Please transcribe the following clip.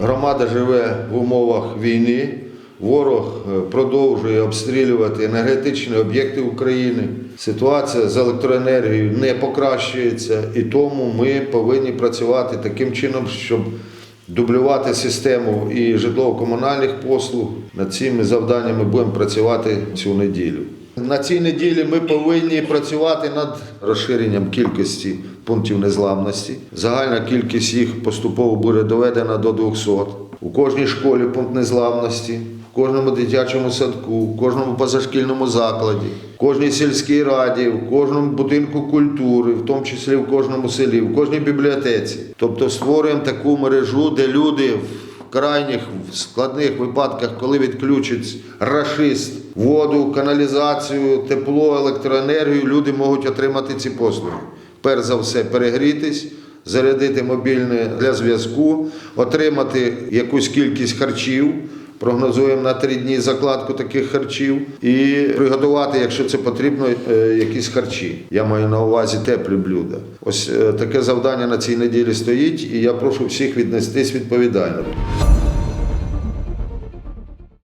Громада живе в умовах війни. Ворог е, продовжує обстрілювати енергетичні об'єкти України. Ситуація з електроенергією не покращується, і тому ми повинні працювати таким чином, щоб дублювати систему і житлово-комунальних послуг. Над цими завданнями будемо працювати цю неділю. На цій неділі ми повинні працювати над розширенням кількості пунктів незламності. Загальна кількість їх поступово буде доведена до 200. У кожній школі пункт незламності, в кожному дитячому садку, в кожному позашкільному закладі, в кожній сільській раді, в кожному будинку культури, в тому числі в кожному селі, в кожній бібліотеці. Тобто створюємо таку мережу, де люди в крайніх в складних випадках, коли відключать рашист, воду, каналізацію, тепло, електроенергію, люди можуть отримати ці послуги. Перш за все, перегрітись, зарядити мобільне для зв'язку, отримати якусь кількість харчів. Прогнозуємо на три дні закладку таких харчів і приготувати, якщо це потрібно, е, якісь харчі. Я маю на увазі теплі блюда. Ось е, таке завдання на цій неділі стоїть, і я прошу всіх віднестись відповідально.